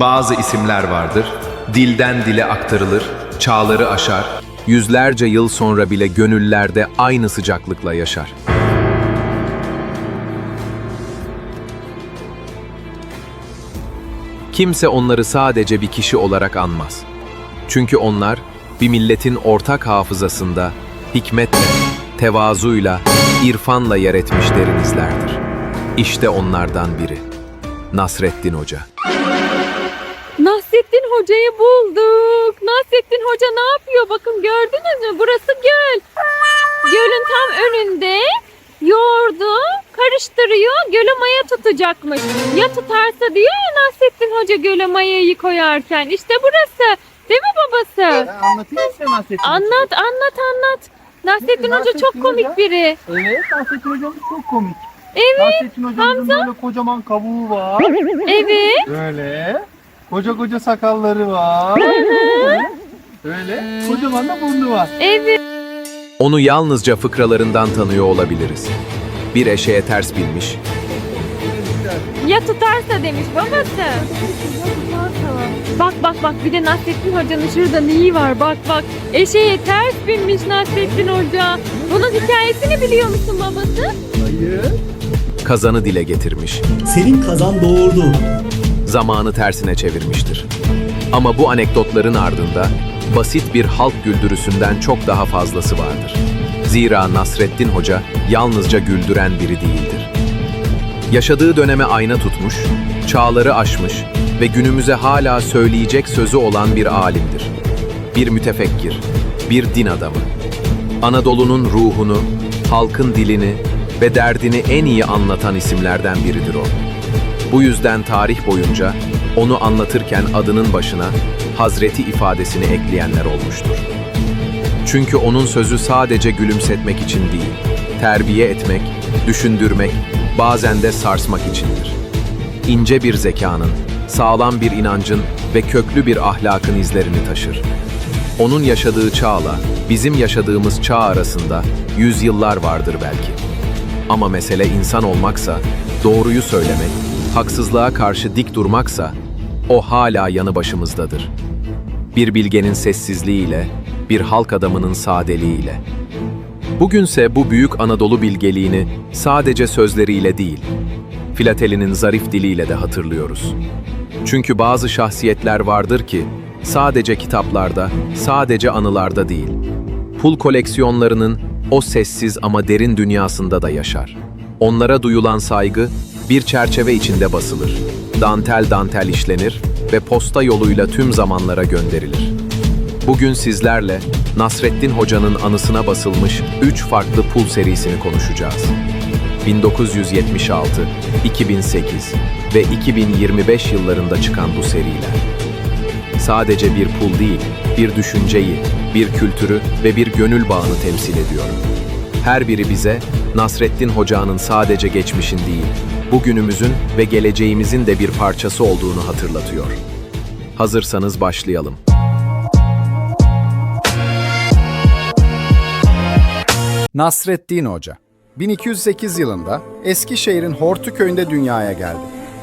Bazı isimler vardır, dilden dile aktarılır, çağları aşar, yüzlerce yıl sonra bile gönüllerde aynı sıcaklıkla yaşar. Kimse onları sadece bir kişi olarak anmaz. Çünkü onlar bir milletin ortak hafızasında hikmetle, tevazuyla, irfanla yer etmiş derin izlerdir. İşte onlardan biri. Nasreddin Hoca. Hoca'yı bulduk. Nasrettin Hoca ne yapıyor? Bakın gördünüz mü? Burası göl. Gölün tam önünde yoğurdu karıştırıyor. Göle maya tutacakmış. Ya tutarsa diyor ya Nasrettin Hoca göle mayayı koyarken. İşte burası. Değil mi babası? Ben anlatayım size Nasrettin Anlat anlat anlat. Nasrettin Hoca Nasrettin çok komik Hoca- biri. Evet Nasrettin hocamız çok komik. Evet. Nasrettin hocamızın böyle kocaman kabuğu var. Evet. Böyle. Koca koca sakalları var. Öyle. Kocaman da burnu var. Evet. Onu yalnızca fıkralarından tanıyor olabiliriz. Bir eşeğe ters binmiş, Ya tutarsa demiş babası. Bak bak bak bir de Nasrettin Hoca'nın şurada neyi var bak bak. Eşeğe ters binmiş Nasrettin Hoca. Bunun hikayesini biliyor musun babası? Hayır. kazanı dile getirmiş, Senin kazan doğurdu. Zamanı tersine çevirmiştir. Ama bu anekdotların ardında basit bir halk güldürüsünden çok daha fazlası vardır. Zira Nasreddin Hoca yalnızca güldüren biri değildir. Yaşadığı döneme ayna tutmuş, çağları aşmış ve günümüze hala söyleyecek sözü olan bir alimdir. Bir mütefekkir, bir din adamı. Anadolu'nun ruhunu, halkın dilini ve derdini en iyi anlatan isimlerden biridir o. Bu yüzden tarih boyunca onu anlatırken adının başına Hazreti ifadesini ekleyenler olmuştur. Çünkü onun sözü sadece gülümsetmek için değil, terbiye etmek, düşündürmek, bazen de sarsmak içindir. İnce bir zekanın, sağlam bir inancın ve köklü bir ahlakın izlerini taşır. Onun yaşadığı çağla bizim yaşadığımız çağ arasında yüzyıllar vardır belki. Ama mesele insan olmaksa, doğruyu söylemek, haksızlığa karşı dik durmaksa, o hala yanı başımızdadır. Bir bilgenin sessizliğiyle, bir halk adamının sadeliğiyle. Bugünse bu büyük Anadolu bilgeliğini sadece sözleriyle değil, Filateli'nin zarif diliyle de hatırlıyoruz. Çünkü bazı şahsiyetler vardır ki sadece kitaplarda, sadece anılarda değil, pul koleksiyonlarının o sessiz ama derin dünyasında da yaşar. Onlara duyulan saygı bir çerçeve içinde basılır. Dantel dantel işlenir ve posta yoluyla tüm zamanlara gönderilir. Bugün sizlerle Nasreddin Hoca'nın anısına basılmış 3 farklı pul serisini konuşacağız. 1976, 2008 ve 2025 yıllarında çıkan bu seriler. Sadece bir pul değil, bir düşünceyi, bir kültürü ve bir gönül bağını temsil ediyor. Her biri bize Nasreddin Hoca'nın sadece geçmişin değil, bugünümüzün ve geleceğimizin de bir parçası olduğunu hatırlatıyor. Hazırsanız başlayalım. Nasreddin Hoca 1208 yılında Eskişehir'in Hortu köyünde dünyaya geldi.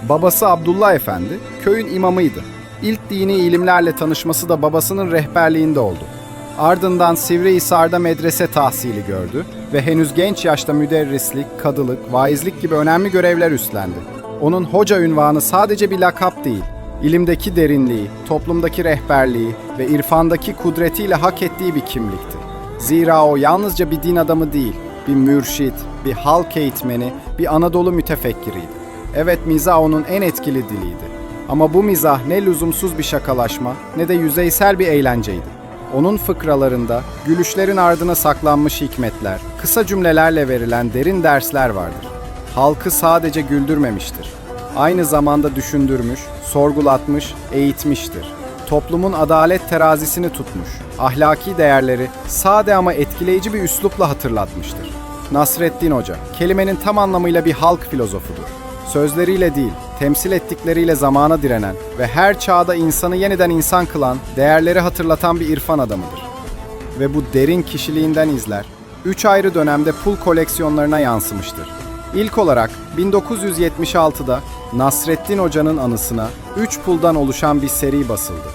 Babası Abdullah Efendi köyün imamıydı. İlk dini ilimlerle tanışması da babasının rehberliğinde oldu. Ardından Sivrihisar'da medrese tahsili gördü ve henüz genç yaşta müderrislik, kadılık, vaizlik gibi önemli görevler üstlendi. Onun hoca ünvanı sadece bir lakap değil, ilimdeki derinliği, toplumdaki rehberliği ve irfandaki kudretiyle hak ettiği bir kimlikti. Zira o yalnızca bir din adamı değil, bir mürşit, bir halk eğitmeni, bir Anadolu mütefekkiriydi. Evet mizah onun en etkili diliydi. Ama bu mizah ne lüzumsuz bir şakalaşma ne de yüzeysel bir eğlenceydi. Onun fıkralarında gülüşlerin ardına saklanmış hikmetler, kısa cümlelerle verilen derin dersler vardır. Halkı sadece güldürmemiştir. Aynı zamanda düşündürmüş, sorgulatmış, eğitmiştir toplumun adalet terazisini tutmuş, ahlaki değerleri sade ama etkileyici bir üslupla hatırlatmıştır. Nasreddin Hoca, kelimenin tam anlamıyla bir halk filozofudur. Sözleriyle değil, temsil ettikleriyle zamana direnen ve her çağda insanı yeniden insan kılan, değerleri hatırlatan bir irfan adamıdır. Ve bu derin kişiliğinden izler, üç ayrı dönemde pul koleksiyonlarına yansımıştır. İlk olarak 1976'da Nasreddin Hoca'nın anısına 3 puldan oluşan bir seri basıldı.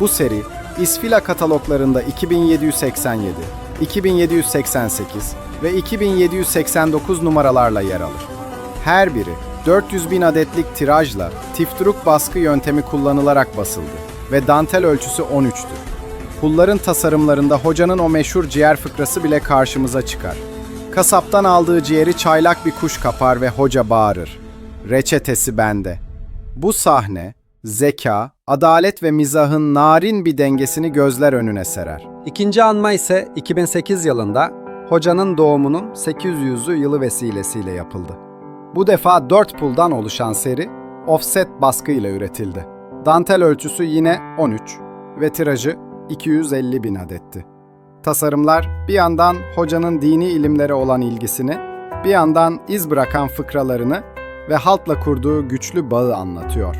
Bu seri İsfila kataloglarında 2787, 2788 ve 2789 numaralarla yer alır. Her biri 400 bin adetlik tirajla tifturuk baskı yöntemi kullanılarak basıldı ve dantel ölçüsü 13'tür. Pulların tasarımlarında hocanın o meşhur ciğer fıkrası bile karşımıza çıkar. Kasaptan aldığı ciğeri çaylak bir kuş kapar ve hoca bağırır. Reçetesi bende. Bu sahne, zeka, adalet ve mizahın narin bir dengesini gözler önüne serer. İkinci anma ise 2008 yılında hocanın doğumunun 800. yılı vesilesiyle yapıldı. Bu defa 4 puldan oluşan seri offset baskı ile üretildi. Dantel ölçüsü yine 13 ve tirajı 250 bin adetti. Tasarımlar bir yandan hocanın dini ilimlere olan ilgisini, bir yandan iz bırakan fıkralarını ve halkla kurduğu güçlü bağı anlatıyor.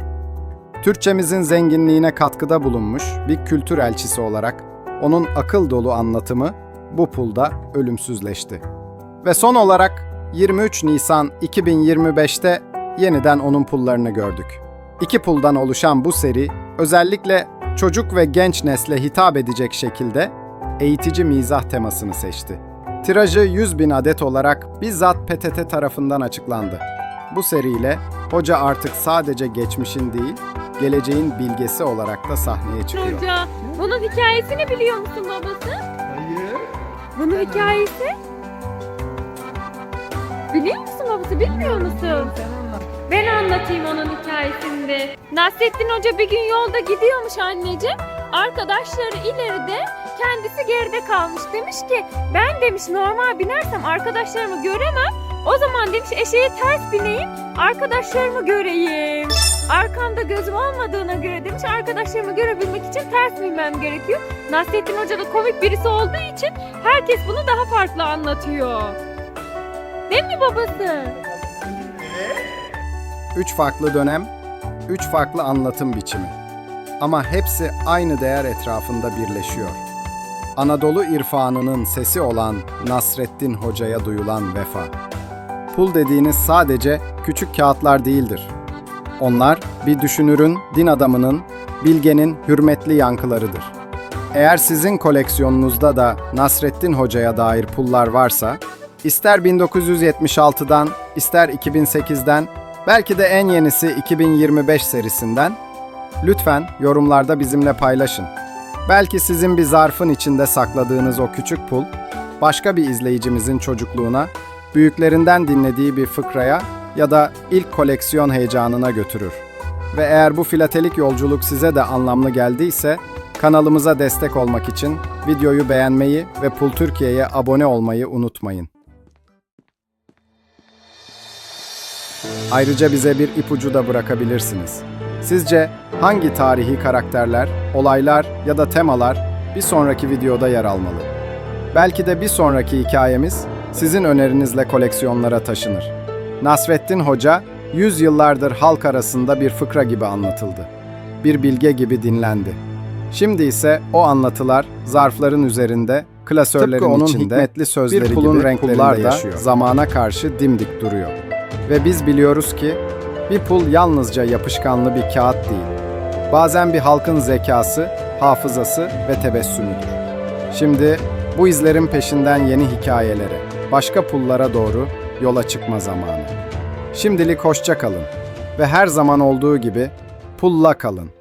Türkçemizin zenginliğine katkıda bulunmuş bir kültür elçisi olarak onun akıl dolu anlatımı bu pulda ölümsüzleşti. Ve son olarak 23 Nisan 2025'te yeniden onun pullarını gördük. İki puldan oluşan bu seri özellikle çocuk ve genç nesle hitap edecek şekilde eğitici mizah temasını seçti. Tirajı 100 bin adet olarak bizzat PTT tarafından açıklandı. Bu seriyle hoca artık sadece geçmişin değil, geleceğin bilgesi olarak da sahneye çıkıyor. Hoca, bunun hikayesini biliyor musun babası? Hayır. Bunun hikayesi? Biliyor musun babası, bilmiyor musun? Ben anlatayım onun hikayesini de. Nasrettin Hoca bir gün yolda gidiyormuş anneciğim. Arkadaşları ileride, kendisi geride kalmış. Demiş ki ben demiş normal binersem arkadaşlarımı göremem. O zaman demiş eşeğe ters bineyim, arkadaşlarımı göreyim. Arkamda gözüm olmadığına göre demiş arkadaşlarımı görebilmek için ters binmem gerekiyor. Nasrettin Hoca da komik birisi olduğu için herkes bunu daha farklı anlatıyor. Değil mi babası? Üç farklı dönem, üç farklı anlatım biçimi. Ama hepsi aynı değer etrafında birleşiyor. Anadolu irfanının sesi olan Nasreddin Hoca'ya duyulan vefa. Pul dediğiniz sadece küçük kağıtlar değildir. Onlar bir düşünürün, din adamının, bilgenin hürmetli yankılarıdır. Eğer sizin koleksiyonunuzda da Nasreddin Hoca'ya dair pullar varsa, ister 1976'dan, ister 2008'den, belki de en yenisi 2025 serisinden, lütfen yorumlarda bizimle paylaşın. Belki sizin bir zarfın içinde sakladığınız o küçük pul, başka bir izleyicimizin çocukluğuna, büyüklerinden dinlediği bir fıkraya ya da ilk koleksiyon heyecanına götürür. Ve eğer bu filatelik yolculuk size de anlamlı geldiyse, kanalımıza destek olmak için videoyu beğenmeyi ve Pul Türkiye'ye abone olmayı unutmayın. Ayrıca bize bir ipucu da bırakabilirsiniz. Sizce hangi tarihi karakterler, olaylar ya da temalar bir sonraki videoda yer almalı? Belki de bir sonraki hikayemiz sizin önerinizle koleksiyonlara taşınır. Nasrettin Hoca 100 yıllardır halk arasında bir fıkra gibi anlatıldı. Bir bilge gibi dinlendi. Şimdi ise o anlatılar zarfların üzerinde klasörlerin Tıpkı onun içinde hikmetli sözleri bir pulun gibi renklerinde yaşıyor. zamana karşı dimdik duruyor. Ve biz biliyoruz ki bir pul yalnızca yapışkanlı bir kağıt değil. Bazen bir halkın zekası, hafızası ve tebessümüdür. Şimdi bu izlerin peşinden yeni hikayelere, başka pullara doğru yola çıkma zamanı. Şimdilik hoşça kalın ve her zaman olduğu gibi pulla kalın.